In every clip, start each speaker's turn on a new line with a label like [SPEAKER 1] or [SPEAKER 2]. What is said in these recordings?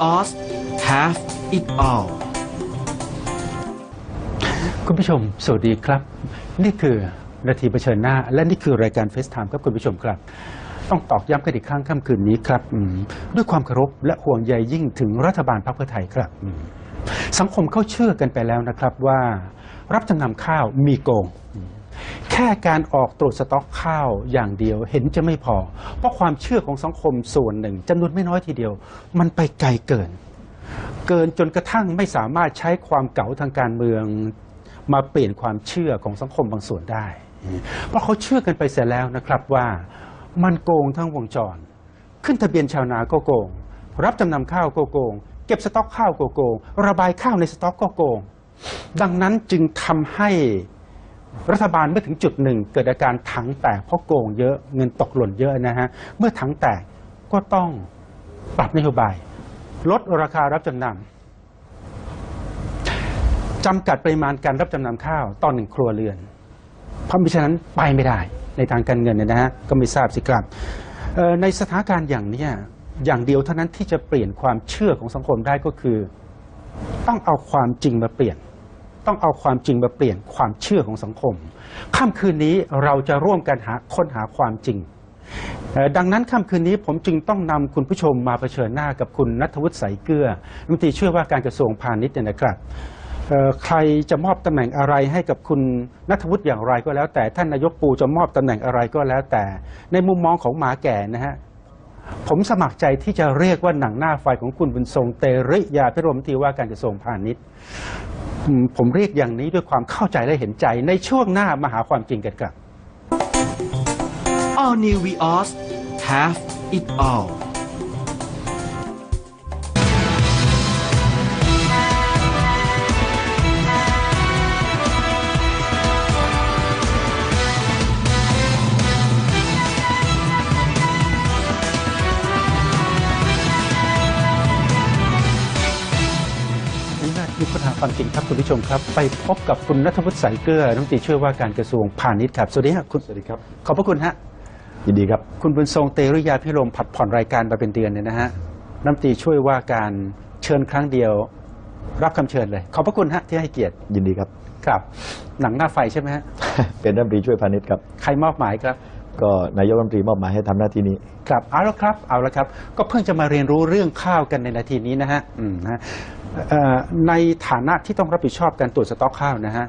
[SPEAKER 1] EOS have it all
[SPEAKER 2] คุณผู้ชม สวัสดีครับ นี่คือนาทีเผชิญหน้า และนี่คือรายการเฟสไทม์ครับคุณผู้ชมครับ ต้องตอกย้ำกันอีกครั้งค่ำคืนนี้ครับด้วยความเคารพและห่วงใยยิ่งถึงรัฐบาลพรรคเพื่อไทยครับ สังคมเข้าเชื่อกันไปแล้วนะครับว่า รับจำนำข้าวมีโกง แค่การออกตรวจสต็อกข้าวอย่างเดียวเห็นจะไม่พอ เพราะความเชื่อของสังคมส่วนหนึ่งจำนวนไม่น้อยทีเดียว มันไปไกลเกิน เกินจนกระทั่งไม่สามารถใช้ความเก๋าทางการเมืองมาเปลี่ยนความเชื่อของสังคมบางส่วนได้ เพราะเขาเชื่อกันไปเสียแล้วนะครับว่ามันโกงทั้งวงจร ขึ้นทะเบียนชาวนาก็โกง รับจำนำข้าวก็โกง เก็บสต็อกข้าวก็โกง ระบายข้าวในสต็อกก็โกง ดังนั้นจึงทำให้ รัฐบาลเมื่อถึงจุดหนึ่ง เกิดอาการถังแตกเพราะโกงเยอะเงินตกหล่นเยอะนะฮะเมื่อถังแตกก็ต้องปรับนโยบาย ลดราคารับจำนำจำกัดปริมาณการรับจำนำข้าวต่อหนึ่งครัวเรือน เพราะมิฉะนั้นไปไม่ได้ในทางการเงินเนี่ยนะฮะก็ไม่ทราบสิครับในสถานการณ์อย่างเนี้ยอย่างเดียวเท่านั้นที่จะเปลี่ยนความเชื่อของสังคมได้ก็คือ ต้องเอาความจริงมาเปลี่ยน ต้องเอาความจริงมาเปลี่ยนความเชื่อของสังคม ค่ำคืนนี้เราจะร่วมกันหาค้นหาความจริง ดังนั้นค่ำคืนนี้ผมจึงต้องนำคุณผู้ชมมาเผชิญหน้ากับคุณนัทวุฒิใสายเกลือรัฐมนตรีช่วยว่าการกระทรวงพาณิชย์นะครับใครจะมอบตำแหน่งอะไรให้กับคุณนัทวุฒิอย่างไรก็แล้ว แต่ท่านนายกปูจะมอบตำแหน่งอะไรก็แล้วแต่ ในมุมมองของหมาแก่นะฮะผมสมัครใจที่จะเรียกว่าหนังหน้าไฟของคุณบุญทรงเตริยาพิรมตรีว่าการกระทรวงพาณิชย์ ผมเรียกอย่างนี้ด้วยความเข้าใจและเห็นใจในช่วงหน้ามาหาความจริงกันครับ
[SPEAKER 1] All New Vios have it all
[SPEAKER 2] คนหาความจริงครับคุณผู้ชมครับ ไปพบกับคุณนัทวุฒิสายเกลือรัฐมนตรีช่วยว่าการกระทรวงพาณิชย์ครับสวัสดีครับคุณ
[SPEAKER 3] สวัสดีครับ
[SPEAKER 2] ขอบพระคุณฮะ
[SPEAKER 3] ยินดีครับ
[SPEAKER 2] คุณบุญทรงเตริยาพิรมผัดผ่อนรายการมาเป็นเดือนเนี่ยนะฮะรัฐมนตรีช่วยว่าการเชิญครั้งเดียว รับคำเชิญเลย ขอบพระคุณฮะที่ให้เกียรติ
[SPEAKER 3] ยินดีครับ
[SPEAKER 2] ครับ หนังหน้าไฟใช่ไหมฮะ
[SPEAKER 3] เป็นรัฐมนตรีช่วยพาณิชย์ครับ
[SPEAKER 2] ใครมอบหมายครับ
[SPEAKER 3] ก็นายกรัฐมนตรีมอบหมายให้ทำหน้าที่นี้
[SPEAKER 2] ครับเอาละครับเอาละครับ ก็เพิ่งจะมาเรียนรู้เรื่องข้าวกันในนาทีนี้นะฮะอืมนะฮะเอ่อ ในฐานะที่ต้องรับผิดชอบการตรวจสต็อกข้าวนะฮะ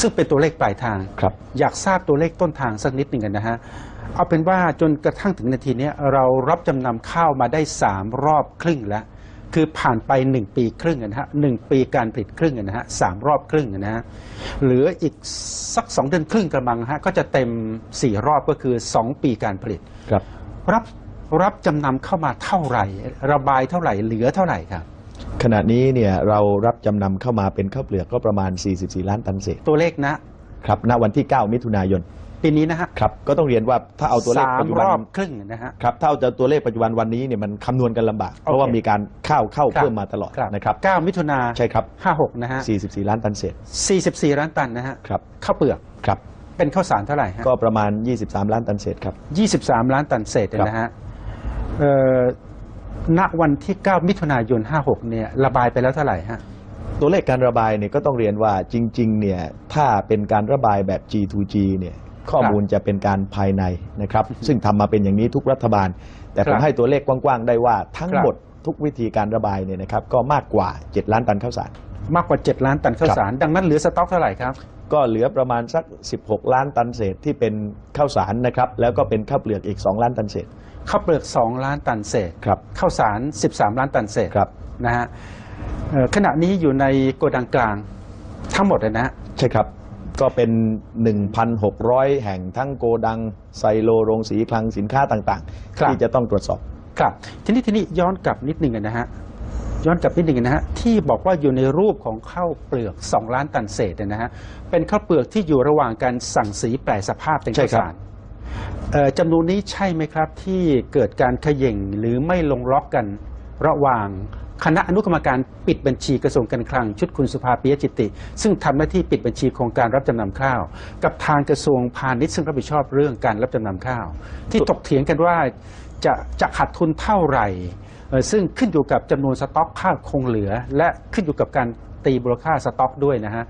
[SPEAKER 2] ซึ่งเป็นตัวเลขปลายทาง
[SPEAKER 3] ครับ
[SPEAKER 2] อยากทราบตัวเลขต้นทางสักนิดหนึ่งกันนะฮะเอาเป็นว่าจนกระทั่งถึงนาทีเนี้ยเรารับจำนำข้าวมาได้สามรอบครึ่งแล้ว คือผ่านไปหนึ่งปีครึ่งอะนะฮะหนึ่งปีการผลิตครึ่งอะนะฮะสามรอบครึ่งอะนะฮะเหลืออีกสักสองเดือนครึ่งกระมังฮะก็จะเต็มสี่รอบก็คือสองปีการผลิต
[SPEAKER 3] ครับ
[SPEAKER 2] รับรับจำนำเข้ามาเท่าไหร่ ระบายเท่าไหร่เหลือเท่าไหร่ครับ
[SPEAKER 3] ขณะนี้เนี่ยเรารับจำนำเข้ามาเป็นข้าวเปลือกก็ประมาณ 44 ล้านตันเศษ
[SPEAKER 2] ตัวเลขนะครับ
[SPEAKER 3] ณวันที่ 9 มิถุนายน
[SPEAKER 2] ปีนี้นะฮะ
[SPEAKER 3] ครับก็ต้องเรียนว่าถ้าเอาตัวเลข
[SPEAKER 2] สา
[SPEAKER 3] ปั
[SPEAKER 2] ม
[SPEAKER 3] จจุ
[SPEAKER 2] ร
[SPEAKER 3] บัน
[SPEAKER 2] อบครึ่งนะฮะ
[SPEAKER 3] ครับถ้าเอาตัวเลขปัจจุบันวันนี้เนี่ยมันคำนวณกันลำบาก เพราะว่ามีการข้าวเข้า
[SPEAKER 2] ครับ
[SPEAKER 3] เพิ่มมาตลอดนะครับ
[SPEAKER 2] 9 มิถุนา
[SPEAKER 3] ใช่ครับ
[SPEAKER 2] 56 นะฮะ
[SPEAKER 3] 44 ล้านตันเศษ
[SPEAKER 2] 44 ล้านตันนะฮะ
[SPEAKER 3] ครับ
[SPEAKER 2] ข้าวเปลือก
[SPEAKER 3] ครับ
[SPEAKER 2] เป็นข้าวสารเท่าไหร่ฮะ
[SPEAKER 3] ก็ประมาณ 23 ล้านตันเศษครับ
[SPEAKER 2] 23 ล้านตันเศษเนี่ยนะฮะเอ่อ ณวันที่ 9 มิถุนายน 56 เนี่ยระบายไปแล้วเท่าไหร่ฮะ
[SPEAKER 3] ตัวเลขการระบายเนี่ยก็ต้องเรียนว่าจริง ๆ เนี่ยถ้าเป็นการระบายแบบ G2G เนี่ยข้อมูลจะเป็นการภายในนะครับ ซึ่งทำมาเป็นอย่างนี้ทุกรัฐบาล แต่ผ
[SPEAKER 2] ครั
[SPEAKER 3] ม
[SPEAKER 2] บ
[SPEAKER 3] ให้ตัวเลขกว้าง ๆ ได้ว่าทั้ง
[SPEAKER 2] ครับ
[SPEAKER 3] หมดทุกวิธีการระบายเนี่ยนะครับก็มากกว่า 7 ล้านตันข้าวสาร
[SPEAKER 2] มากกว่า 7 ล้านตันข้าวสาร ดังนั้นเหลือสต็อกเท่าไหร่ครับ
[SPEAKER 3] ก็เหลือประมาณสัก 16 ล้านตันเศษที่เป็นข้าวสารนะครับแล้วก็เป็นข้าวเปลือกอีก 2 ล้านตันเศษ
[SPEAKER 2] ข้าวเปลือก 2 ล้านตันเศษ
[SPEAKER 3] ครับ
[SPEAKER 2] ข้าวสาร 13 ล้านตันเศษ
[SPEAKER 3] ครับ
[SPEAKER 2] นะฮะเอ่อขณะนี้อยู่ในโกดังกลางทั้งหมดเลยนะฮะ
[SPEAKER 3] ใช่ครับก็เป็น 1,600 แห่งทั้งโกดังไซโลโรงสีคลังสินค้าต่าง
[SPEAKER 2] ครับ
[SPEAKER 3] ๆที่จะต้องตรวจสอบ
[SPEAKER 2] ครับทีนี้ทีนี้ย้อนกลับนิดหนึ่งนะฮะย้อนกลับนิดหนึ่งนะฮะที่บอกว่าอยู่ในรูปของข้าวเปลือก 2 ล้านตันเศษเนี่ยนะฮะเป็นข้าวเปลือกที่อยู่ระหว่างการสั่งสีแปลสภาพเป็น
[SPEAKER 3] ใช่
[SPEAKER 2] ข้าว
[SPEAKER 3] ครับ
[SPEAKER 2] สารเอ่อ จำนวนนี้ใช่ไหมครับที่เกิดการเขย่งหรือไม่ลงล็อกกันระหว่างคณะอนุกรรมการปิดบัญชีกระทรวงการคลัง ชุดคุณสุภาปิยจิตติซึ่งทำหน้าที่ปิดบัญชีโครงการรับจำนำข้าว กับทางกระทรวงพาณิชย์ซึ่งรับผิดชอบเรื่องการรับจำนำข้าว ที่ถกเถียงกันว่าจะจะขาดทุนเท่าไหร่ ซึ่งขึ้นอยู่กับจำนวนสต็อกข้าวคงเหลือ และขึ้นอยู่กับการ ตีมูลค่าสต็อกด้วยนะฮะ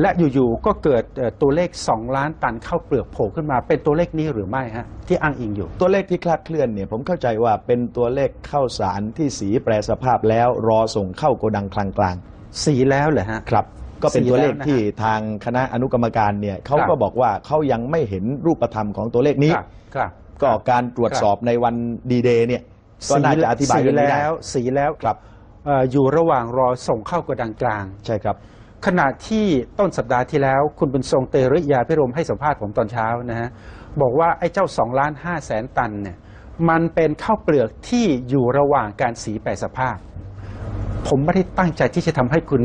[SPEAKER 2] และอยู่ๆก็เกิดเอ่อตัวเลข 2 ล้านตันข้าวเปลือกโผล่ขึ้นมา เป็นตัวเลขนี้หรือไม่ฮะที่อ้างอิงอยู่
[SPEAKER 3] ตัวเลขที่คลาดเคลื่อนเนี่ยผมเข้าใจว่าเป็นตัวเลขข้าวสารที่สีแปรสภาพแล้วรอส่งเข้าโกดังคลังกลาง
[SPEAKER 2] สีแล้วเหรอฮะ
[SPEAKER 3] ครับ ก็เป็นตัวเลข
[SPEAKER 2] สีแล้วนะฮะ
[SPEAKER 3] ที่ทางคณะอนุกรรมการเนี่ยเขาก็บอกว่าเขายังไม่เห็นรูปธรรมของตัวเลขนี้
[SPEAKER 2] ครับครับ
[SPEAKER 3] ก็การตรวจสอบในวันดีเดย์เนี่ยก็น่าจะอธิบาย
[SPEAKER 2] สี
[SPEAKER 3] เรื่องนี้ได้
[SPEAKER 2] แล้วสีแล้ว
[SPEAKER 3] ครับ
[SPEAKER 2] เอ่ออยู่ระหว่างรอส่งเข้ากระดังกลาง
[SPEAKER 3] ใช่ครับ
[SPEAKER 2] ขณะที่ต้นสัปดาห์ที่แล้ว คุณบุญทรงเตริยาพิรมให้สัมภาษณ์ผมตอนเช้านะฮะบอกว่าไอ้เจ้า2ล้าน5แสนตันเนี่ยมันเป็นข้าวเปลือกที่อยู่ระหว่างการสีแปรสภาพ ผมไม่ได้ตั้งใจที่จะทำให้คุณ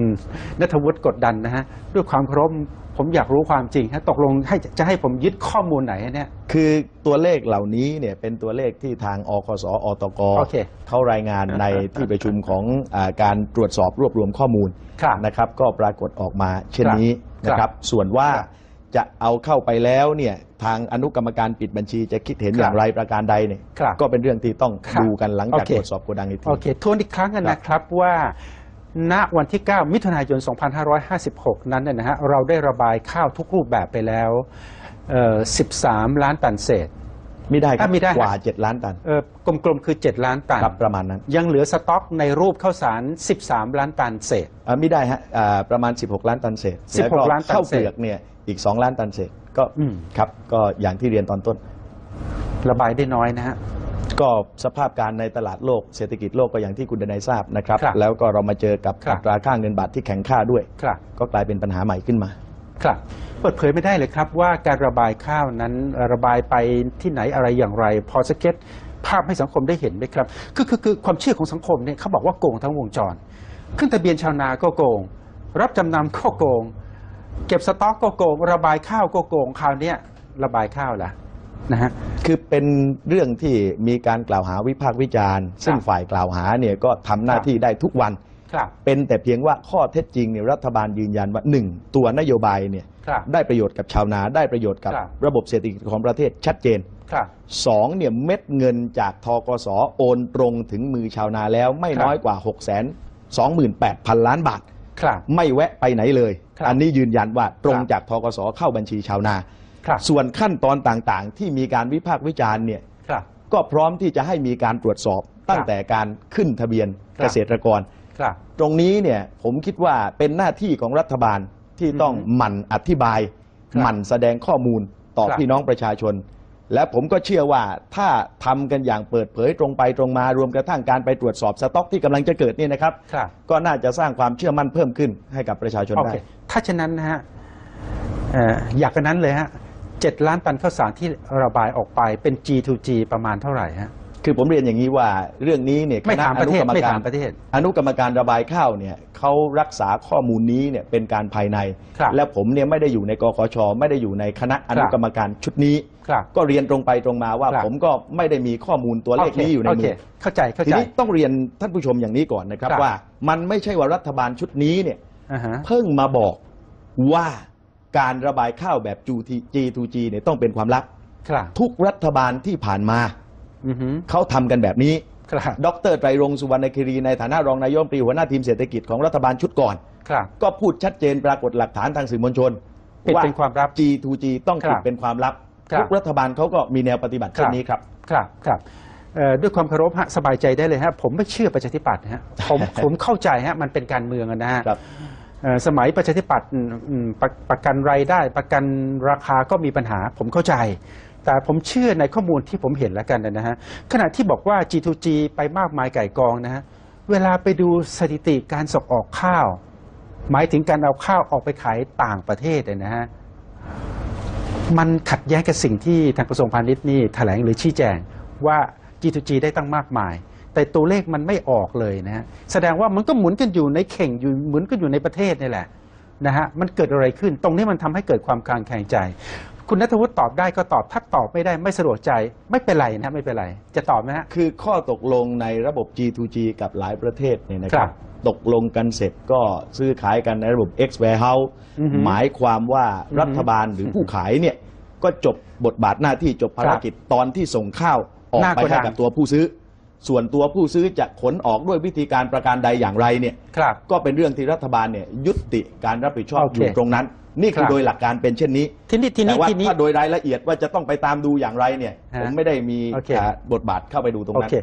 [SPEAKER 2] นัทวุฒิกดดันนะฮะด้วยความเคารพ ผมอยากรู้ความจริงฮะตกลงให้จะให้ผมยึดข้อมูลไหนฮะเนี่ย
[SPEAKER 3] คือตัวเลขเหล่านี้เนี่ยเป็นตัวเลขที่ทางอคสอตก
[SPEAKER 2] โอเค
[SPEAKER 3] เขารายงานในที่ประชุมของอาการตรวจสอบรวบรวมข้อมูล
[SPEAKER 2] ครับ
[SPEAKER 3] นะครับ ก็ปรากฏออกมาเช่นนี้
[SPEAKER 2] ครับ
[SPEAKER 3] นะครับ ส่วนว่า
[SPEAKER 2] ครับ
[SPEAKER 3] จะเอาเข้าไปแล้วเนี่ยทางอนุกรรมการปิดบัญชีจะคิดเห็น
[SPEAKER 2] ครับ
[SPEAKER 3] อย่างไรประการใดเนี่ย
[SPEAKER 2] ครับ
[SPEAKER 3] ก็เป็นเรื่องที่ต้อง
[SPEAKER 2] ครับ
[SPEAKER 3] ดูกันหลังจาก
[SPEAKER 2] โอเค
[SPEAKER 3] ตรวจสอบโกดังอีกที
[SPEAKER 2] โอเคทวนอีกครั้งกันนะครับว่า ณวันที่ 9 มิถุนายน 2556 นั้นเนยนะฮะเราได้ระบายข้าวทุกรูปแบบไปแล้วเอ่อ13 ล้านตันเศษ
[SPEAKER 3] ไม่ได้ครับ
[SPEAKER 2] อะไม่ได้
[SPEAKER 3] กว่า 7 ล้านตัน
[SPEAKER 2] เอ่อกลมๆคือ 7 ล้านตัน
[SPEAKER 3] ครับประมาณนั้น
[SPEAKER 2] ยังเหลือสต็อกในรูปข้าวสาร 13 ล้านตันเศษ
[SPEAKER 3] อ่าไม่ได้ฮะอ่าประมาณ 16 ล้านตันเศษ
[SPEAKER 2] 16
[SPEAKER 3] แวก็
[SPEAKER 2] ล้านตันเศษ
[SPEAKER 3] ข้าวเปลือกเนี่ยอีก 2 ล้านตันเศษก็
[SPEAKER 2] อืม
[SPEAKER 3] ครับก็อย่างที่เรียนตอนต้น
[SPEAKER 2] ระบายได้น้อยนะฮะ
[SPEAKER 3] ก็สภาพการในตลาดโลกเศรษฐกิจโลกก็อย่างที่คุณดนายทราบนะครับ
[SPEAKER 2] ครับ
[SPEAKER 3] แล้วก็เรามาเจอกับ
[SPEAKER 2] ครับ
[SPEAKER 3] อัตราค่าเงินบาทที่แข็งค่าด้วย
[SPEAKER 2] ครับ
[SPEAKER 3] ก็กลายเป็นปัญหาใหม่ขึ้นมา
[SPEAKER 2] ครับเปิดเผยไม่ได้เลยครับว่าการระบายข้าวนั้นเอ่อระบายไปที่ไหนอะไรอย่างไร พอสเก็ตภาพให้สังคมได้เห็นไหมครับคือคือคือความเชื่อของสังคมเนี่ยเขาบอกว่าโกงทั้งวงจร ขึ้นทะเบียนชาวนาก็โกง รับจำนำก็โกง เก็บสต็อกก็โกง ระบายข้าวก็โกงคราวเนี้ยระบายข้าวล่ะ นะฮะ
[SPEAKER 3] คือเป็นเรื่องที่มีการกล่าวหาวิพากษ์วิจารณ์ ซึ่งฝ่ายกล่าวหาเนี่ยก็ทำหน้าที่ได้ทุกวัน
[SPEAKER 2] ครับ
[SPEAKER 3] เป็นแต่เพียงว่าข้อเท็จจริงเนี่ยรัฐบาลยืนยันว่าหนึ่งตัวนโยบายเนี่ย
[SPEAKER 2] ครับ
[SPEAKER 3] ได้ประโยชน์กับชาวนาได้ประโยชน์กับ
[SPEAKER 2] ครับ
[SPEAKER 3] ระบบเศรษฐกิจของประเทศชัดเจน
[SPEAKER 2] ครับ
[SPEAKER 3] สองเนี่ยเม็ดเงินจากทกสโอนตรงถึงมือชาวนาแล้วไม่
[SPEAKER 2] ครับ
[SPEAKER 3] น้อยกว่า6 2 8 0 0 0ล้านบาท
[SPEAKER 2] ครับ
[SPEAKER 3] ไม่แวะไปไหนเลย
[SPEAKER 2] ครับ
[SPEAKER 3] อันนี้ยืนยันว่าตรง
[SPEAKER 2] ครับ
[SPEAKER 3] จากทกสเข้าบัญชีชาวนา
[SPEAKER 2] ครับ
[SPEAKER 3] ส่วนขั้นตอนต่างๆ ที่มีการวิพากษ์วิจารณ์เนี่ย
[SPEAKER 2] ครับ
[SPEAKER 3] ก็พร้อมที่จะให้มีการตรวจสอบตั้งแต่การขึ้นทะเบียน
[SPEAKER 2] ครับ
[SPEAKER 3] เกษตรกร
[SPEAKER 2] ครับ
[SPEAKER 3] ตรงนี้เนี่ยผมคิดว่าเป็นหน้าที่ของรัฐบาลที่ต้อง
[SPEAKER 2] อือฮึ
[SPEAKER 3] หมั่นอธิบาย
[SPEAKER 2] ครับ
[SPEAKER 3] หมั่นแสดงข้อมูลต่อ
[SPEAKER 2] ครับ
[SPEAKER 3] พี่น้องประชาชน และผมก็เชื่อว่าถ้าทำกันอย่างเปิดเผยตรงไปตรงมารวมกระทั่งการไปตรวจสอบสต็อกที่กำลังจะเกิดเนี่ยนะครับ
[SPEAKER 2] ครับ
[SPEAKER 3] ก็น่าจะสร้างความเชื่อมั่นเพิ่มขึ้นให้กับประชาชน
[SPEAKER 2] โอ
[SPEAKER 3] ได้
[SPEAKER 2] เค ถ้าฉะนั้นนะฮะเอ่ออยากกันนั้นเลยฮะ เจ็ดล้านตันข้าวสารที่ระบายออกไปเป็น G2G ประมาณเท่าไหร่ฮะ
[SPEAKER 3] คือผมเรียนอย่างนี้ว่าเรื่องนี้เนี่ยค
[SPEAKER 2] ไม่
[SPEAKER 3] ณะ
[SPEAKER 2] ถาม
[SPEAKER 3] อ
[SPEAKER 2] ประ
[SPEAKER 3] นุ
[SPEAKER 2] เทศ
[SPEAKER 3] กรรม
[SPEAKER 2] ไม่
[SPEAKER 3] กา
[SPEAKER 2] ถารมประเทศ
[SPEAKER 3] อนุกรรมการระบายข้าวเนี่ยเขารักษาข้อมูลนี้เนี่ยเป็นการภายใน
[SPEAKER 2] ครับ
[SPEAKER 3] และผมเนี่ยไม่ได้อยู่ในกคชไม่ได้อยู่ในคณะอนุกรรมการชุดนี้
[SPEAKER 2] ครับ
[SPEAKER 3] ก็เรียนตรงไปตรงมาว่า
[SPEAKER 2] ครับ
[SPEAKER 3] ผมก็ไม่ได้มีข้อมูลตัวเลขนี้อยู่ใน
[SPEAKER 2] โอ
[SPEAKER 3] มื
[SPEAKER 2] เค
[SPEAKER 3] อ
[SPEAKER 2] เข้าใจเข้า
[SPEAKER 3] ที
[SPEAKER 2] ใจ
[SPEAKER 3] นี้ต้องเรียนท่านผู้ชมอย่างนี้ก่อนนะครับ
[SPEAKER 2] ครับ
[SPEAKER 3] ว่า มันไม่ใช่ว่ารัฐบาลชุดนี้เนี่ย
[SPEAKER 2] อ่าฮะ
[SPEAKER 3] เพิ่งมาบอกว่า การระบายข้าวแบบ G2G เนี่ยต้องเป็นความลับ
[SPEAKER 2] ครับ
[SPEAKER 3] ทุกรัฐบาลที่ผ่านมา
[SPEAKER 2] อือฮึ
[SPEAKER 3] เขาทำกันแบบนี้
[SPEAKER 2] ครับ
[SPEAKER 3] ดรไตรรงค์สุวรรณคิรีในฐานะรองนายกรัฐมนตรีหัวหน้าทีมเศรษฐกิจของรัฐบาลชุดก่อน
[SPEAKER 2] ครับ
[SPEAKER 3] ก็พูดชัดเจนปรากฏหลักฐานทางสื่อมวลชน
[SPEAKER 2] ปิดเป็นความลับ
[SPEAKER 3] G2G ต้อง
[SPEAKER 2] ครับ
[SPEAKER 3] ปิดเป็นความลับ
[SPEAKER 2] ครับ
[SPEAKER 3] ทุกรัฐบาลเขาก็มีแนวปฏิบัติเช่นนี้ครับ
[SPEAKER 2] ครับครับเอ่อด้วยความเคารพฮะสบายใจได้เลยฮะผมไม่เชื่อประชาธิปัตย์ฮะผม ผมเข้าใจฮะมันเป็นการเมืองอะนะฮะ
[SPEAKER 3] ครับ
[SPEAKER 2] เอ่อ สมัยประชาธิปัตย์ประประกันรายได้ ประกันราคาก็มีปัญหาผมเข้าใจ แต่ผมเชื่อในข้อมูลที่ผมเห็นแล้วกันนะฮะขณะที่บอกว่า G2G ไปมากมายไก่กองนะฮะเวลาไปดูสถิติการส่งออกข้าว หมายถึงการเอาข้าวออกไปขายต่างประเทศเนี่ยนะฮะมันขัดแย้งกับสิ่งที่ทางกระทรวงพาณิชย์นี่แถลงหรือชี้แจงว่า G2G ได้ตั้งมากมาย แต่ตัวเลขมันไม่ออกเลยนะฮะแสดงว่ามันก็หมุนกันอยู่ในเข่งอยู่หมุนกันอยู่ในประเทศนี่แหละนะฮะมันเกิดอะไรขึ้นตรงนี้มันทำให้เกิดความคลางแคลงใจ คุณนัทวุฒิตอบได้ก็ตอบถ้าตอบไม่ได้ไม่สะดวกใจไม่เป็นไรนะไม่เป็นไรจะตอบไหมฮะ
[SPEAKER 3] คือข้อตกลงในระบบ G2G กับหลายประเทศเนี่ยนะค
[SPEAKER 2] ครั
[SPEAKER 3] รับบตกลงกันเสร็จก็ซื้อขายกันในระบบ X warehouse
[SPEAKER 2] อือฮึ
[SPEAKER 3] หมายความว่า
[SPEAKER 2] อือฮึ
[SPEAKER 3] รัฐบาลหรือผู้ขายเนี่ยก็จบบทบาทหน้าที่จบภารกิจตอนที่ส่งข้าวออก
[SPEAKER 2] หน้า
[SPEAKER 3] ไป
[SPEAKER 2] โกดั
[SPEAKER 3] ให้
[SPEAKER 2] ง
[SPEAKER 3] กับตัวผู้ซื้อ ส่วนตัวผู้ซื้อจะขนออกด้วยวิธีการประการใดอย่างไรเนี่ย
[SPEAKER 2] ครับ
[SPEAKER 3] ก็เป็นเรื่องที่รัฐบาลเนี่ยยุติการรับผิดชอบ
[SPEAKER 2] โอ
[SPEAKER 3] อ
[SPEAKER 2] เค
[SPEAKER 3] ยู่ตรงนั้น นี่คื
[SPEAKER 2] ค
[SPEAKER 3] อ
[SPEAKER 2] รับ
[SPEAKER 3] โดยหลักการเป็นเช่นนี้
[SPEAKER 2] ทีนี้ที
[SPEAKER 3] แต่
[SPEAKER 2] นี้
[SPEAKER 3] ว่า
[SPEAKER 2] ทีนี้
[SPEAKER 3] ถ้าโดยรายละเอียดว่าจะต้องไปตามดูอย่างไรเนี่ย
[SPEAKER 2] ฮะ
[SPEAKER 3] ผมไม่ได้มี
[SPEAKER 2] โอเค
[SPEAKER 3] อ่าบทบาทเข้าไปดูตรง
[SPEAKER 2] โอ
[SPEAKER 3] นั้น
[SPEAKER 2] เค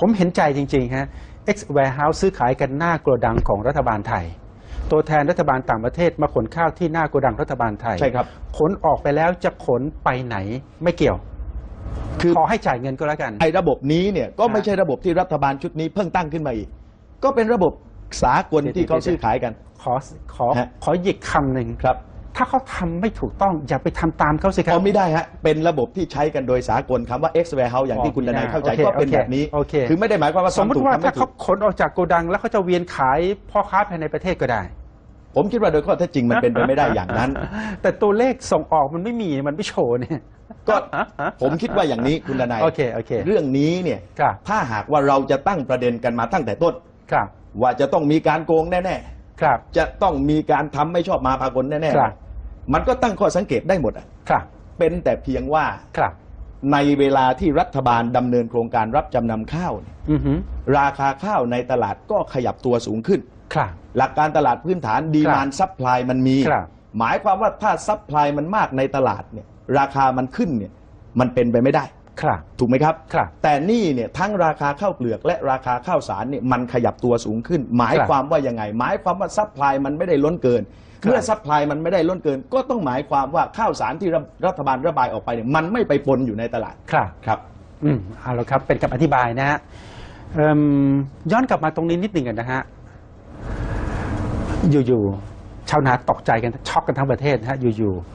[SPEAKER 2] ผมเห็นใจจริง ๆ ฮะ X Warehouse ซื้อขายกันหน้าโกระดังของรัฐบาลไทย ตัวแทนรัฐบาลต่างประเทศมาขนข้าวที่หน้าโกระดังรัฐบาลไทย
[SPEAKER 3] ใช่ครับ
[SPEAKER 2] ขนออกไปแล้วจะขนไปไหนไม่เกี่ยว
[SPEAKER 3] คือ
[SPEAKER 2] ขอให้จ่ายเงินก็แล้วกัน
[SPEAKER 3] ไอ้ระบบนี้เนี่ยก็ไม่
[SPEAKER 2] ฮะ
[SPEAKER 3] ใช่ระบบที่รัฐบาลชุดนี้เพิ่งตั้งขึ้นมาอีก ก็เป็นระบบสากล
[SPEAKER 2] เดี๋ยว
[SPEAKER 3] ที่เขา
[SPEAKER 2] เดี๋ยว
[SPEAKER 3] ซื้อขายกัน
[SPEAKER 2] ขอขอ
[SPEAKER 3] ฮะ
[SPEAKER 2] ขอหยิกคำหนึ่ง
[SPEAKER 3] ครับ
[SPEAKER 2] ถ้าเขาทำไม่ถูกต้องอย่าไปทำตามเขาสิครั
[SPEAKER 3] เอาไม่ได้ฮะเป็นระบบที่ใช้กันโดยสากลคำว่า X warehouse อย่างที่คุณดนายเข้าใจ
[SPEAKER 2] โอเค
[SPEAKER 3] ก็เป็น
[SPEAKER 2] โอเค
[SPEAKER 3] แบบนี้
[SPEAKER 2] โอเค
[SPEAKER 3] คือไม่ได้หมายความว่า
[SPEAKER 2] สมม
[SPEAKER 3] ทำ
[SPEAKER 2] ติ
[SPEAKER 3] ถูก
[SPEAKER 2] ว่า
[SPEAKER 3] ทำไม่
[SPEAKER 2] ถ้า
[SPEAKER 3] ถู
[SPEAKER 2] เขา
[SPEAKER 3] ก
[SPEAKER 2] ขนออกจากโกดัง แล้วเขาจะเวียนขายพ่อค้าภายในประเทศก็ได้
[SPEAKER 3] ผมคิดว่าโดยข้อเท็จจริงมันเป็นไปไม่ได้อย่างนั้น
[SPEAKER 2] แต่ตัวเลขส่งออกมันไม่มีมันไม่โชว์เนี่ย
[SPEAKER 3] ก็ผมคิดว่าอย่างนี้คุณดนาย
[SPEAKER 2] โอเคโอเค
[SPEAKER 3] เรื่องนี้เนี่ย
[SPEAKER 2] ครับ
[SPEAKER 3] ถ้าหากว่าเราจะตั้งประเด็นกันมาตั้งแต่ต้น
[SPEAKER 2] ครับ
[SPEAKER 3] ว่าจะต้องมีการโกงแน่
[SPEAKER 2] ครับ
[SPEAKER 3] ๆ จะต้องมีการทำไม่ชอบมาพากลแน่
[SPEAKER 2] ครับ
[SPEAKER 3] ๆมันก็ตั้งข้อสังเกตได้หมดอะ
[SPEAKER 2] ครับ
[SPEAKER 3] เป็นแต่เพียงว่า
[SPEAKER 2] ครับ
[SPEAKER 3] ในเวลาที่รัฐบาลดำเนินโครงการรับจำนำข้าวเนี่ย
[SPEAKER 2] อือหือ
[SPEAKER 3] ราคาข้าวในตลาดก็ขยับตัวสูงขึ้น
[SPEAKER 2] ครับ
[SPEAKER 3] หลักการตลาดพื้นฐานดีมานซัพพลายมันมี
[SPEAKER 2] ครับ
[SPEAKER 3] หมายความว่าถ้าซัพพลายมันมากในตลาดเนี่ย ราคามันขึ้นเนี่ยมันเป็นไปไม่ได้
[SPEAKER 2] ครับ
[SPEAKER 3] ถูกไหมครับ
[SPEAKER 2] ครับ
[SPEAKER 3] แต่นี่เนี่ยทั้งราคาข้าวเปลือกและราคาข้าวสารเนี่ยมันขยับตัวสูงขึ้น หมาย
[SPEAKER 2] ครับ
[SPEAKER 3] ความว่ายังไง หมายความว่าซัพพลายมันไม่ได้ล้นเกิน
[SPEAKER 2] ครับ
[SPEAKER 3] เมื่อซัพพลายมันไม่ได้ล้นเกิน ก็ต้องหมายความว่าข้าวสารที่รัฐรัฐบาลระบายออกไปเนี่ยมันไม่ไปปนอยู่ในตลาด
[SPEAKER 2] ครับ
[SPEAKER 3] ครับ
[SPEAKER 2] อืมเอาละครับ เป็นคำอธิบายนะฮะเอิ่มย้อนกลับมาตรงนี้นิดหนึ่งกันนะฮะ อยู่ๆ ชาวนาตกใจกัน ช็อกกันทั้งประเทศนะฮะ อยู่ๆเอ่อ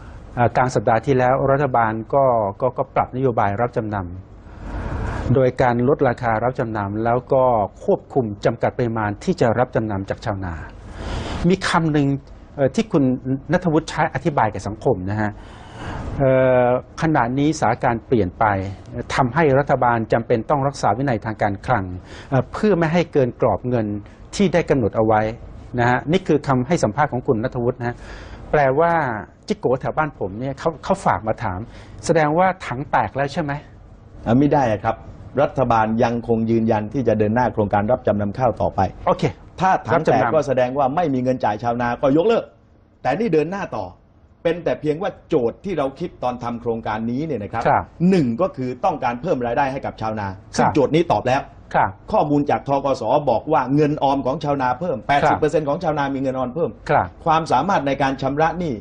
[SPEAKER 2] กลางสัปดาห์ที่แล้วรัฐบาลก็ก็ก็ปรับนโยบายรับจำนำโดยการลดราคารับจำนำแล้วก็ควบคุมจำกัดปริมาณที่จะรับจำนำจากชาวนา มีคำหนึ่งที่คุณนัทวุฒิใช้อธิบายกับสังคมนะฮะขณะนี้สถานการณ์เปลี่ยนไปทำให้รัฐบาลจำเป็นต้องรักษาวินัยทางการคลังเเพื่อไม่ให้เกินกรอบเงินที่ได้กำหนดเอาไว้นะฮะนี่คือคำให้สัมภาษณ์ของคุณนัทวุฒินะฮะแปลว่า จิโกแถวบ้านผมเนี่ยเขาเขาฝากมาถาม แสดงว่าถังแตกแล้วใช่ไหม
[SPEAKER 3] อะไม่ได้อะครับ รัฐบาลยังคงยืนยันที่จะเดินหน้าโครงการรับจำนำข้าวต่อไป
[SPEAKER 2] โอเค
[SPEAKER 3] ถ้าถั
[SPEAKER 2] รั
[SPEAKER 3] ง
[SPEAKER 2] บจำนำ
[SPEAKER 3] แตกก็แสดงว่าไม่มีเงินจ่ายชาวนาก็ยกเลิก แต่นี่เดินหน้าต่อ เป็นแต่เพียงว่าโจทย์ที่เราคิดตอนทำโครงการนี้เนี่ยนะครับ
[SPEAKER 2] ครับ
[SPEAKER 3] หนึ่งก็คือต้องการเพิ่มรายได้ให้กับชาวนาซึ่
[SPEAKER 2] ค
[SPEAKER 3] ง
[SPEAKER 2] รับ
[SPEAKER 3] โจทย์นี้ตอบแล้ว
[SPEAKER 2] ครับ
[SPEAKER 3] ข้อมูลจากทกสบอกว่าเงินออมของชาวนาเพิ่ม
[SPEAKER 2] ครับ
[SPEAKER 3] 80%ของชาวนามีเงินออมเพิ่ม
[SPEAKER 2] ครับ
[SPEAKER 3] ความสามารถในการชำระหนี้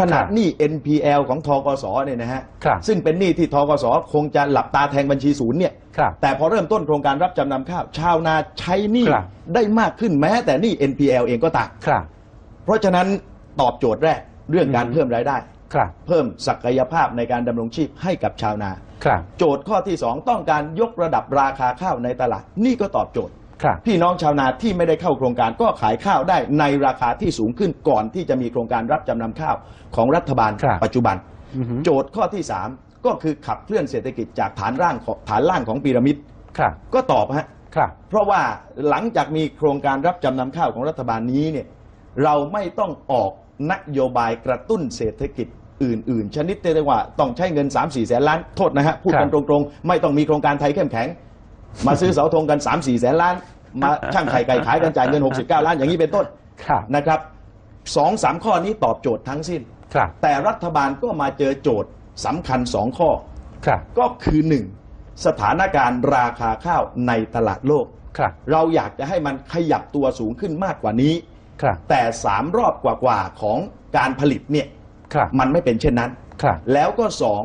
[SPEAKER 3] ขนาด
[SPEAKER 2] ครับ
[SPEAKER 3] หนี้ NPL ของทกสเนี่ยนะฮะ
[SPEAKER 2] ครับ
[SPEAKER 3] ซึ่งเป็นหนี้ที่ทกสคงจะหลับตาแทงบัญชีศูนย์เนี่ย
[SPEAKER 2] ครับ
[SPEAKER 3] แต่พอเริ่มต้นโครงการรับจำนำข้าวชาวนาใช้หนี้
[SPEAKER 2] ครับ
[SPEAKER 3] ได้มากขึ้นแม้แต่หนี้ NPL เองก็ตาม
[SPEAKER 2] ครับ
[SPEAKER 3] เพราะฉะนั้นตอบโจทย์แรกเรื่องการ
[SPEAKER 2] อืม
[SPEAKER 3] เพิ่มรายได้
[SPEAKER 2] ครับ
[SPEAKER 3] เพิ่มศักยภาพในการดำรงชีพให้กับชาวนา
[SPEAKER 2] ครับ
[SPEAKER 3] โจทย์ข้อที่ 2 ต้องการยกระดับราคาข้าวในตลาด นี่ก็ตอบโจทย์
[SPEAKER 2] ครับ
[SPEAKER 3] พี่น้องชาวนาที่ไม่ได้เข้าโครงการก็ขายข้าวได้ในราคาที่สูงขึ้นก่อนที่จะมีโครงการรับจำนำข้าวของรัฐบาล
[SPEAKER 2] ครับ
[SPEAKER 3] ปัจจุบัน
[SPEAKER 2] อือฮึ
[SPEAKER 3] โจทย์ข้อที่ 3 ก็คือขับเคลื่อนเศรษฐกิจจากฐานร่างของฐานล่างของพีระมิด
[SPEAKER 2] ครับ
[SPEAKER 3] ก็ตอบฮะ
[SPEAKER 2] ครับ
[SPEAKER 3] เพราะว่าหลังจากมีโครงการรับจำนำข้าวของรัฐบาลนี้เนี่ยเราไม่ต้องออกนโยบายกระตุ้นเศรษฐกิจอื่น ๆ ชนิดที่เรียกว่าต้องใช้เงิน 3 4 แสนล้านโทษนะฮะพูดกัน
[SPEAKER 2] ค
[SPEAKER 3] ต
[SPEAKER 2] รับ
[SPEAKER 3] รง ๆ ไม่ต้องมีโครงการไทยเข้มแข็ง มาซื้อเสาธงกัน3 4แสนล้าน มาช่างไข่ไก่ขายกันจ่ายเงิน 69 ล้านอย่างนี้เป็นต้น
[SPEAKER 2] ครับ
[SPEAKER 3] นะครับสองสามข้อนี้ตอบโจทย์ทั้งสิ้น
[SPEAKER 2] ครับ
[SPEAKER 3] แต่รัฐบาลก็มาเจอโจทย์สำคัญสองข้อ
[SPEAKER 2] ครับ
[SPEAKER 3] ก็คือหนึ่งสถานการณ์ราคาข้าวในตลาดโลก
[SPEAKER 2] ครับ
[SPEAKER 3] เราอยากจะให้มันขยับตัวสูงขึ้นมากกว่านี้
[SPEAKER 2] ครับ
[SPEAKER 3] แต่สามรอบกว่าๆของการผลิตเนี่ย
[SPEAKER 2] ครับ
[SPEAKER 3] มันไม่เป็นเช่นนั้น
[SPEAKER 2] ครับ
[SPEAKER 3] แล้วก็สอง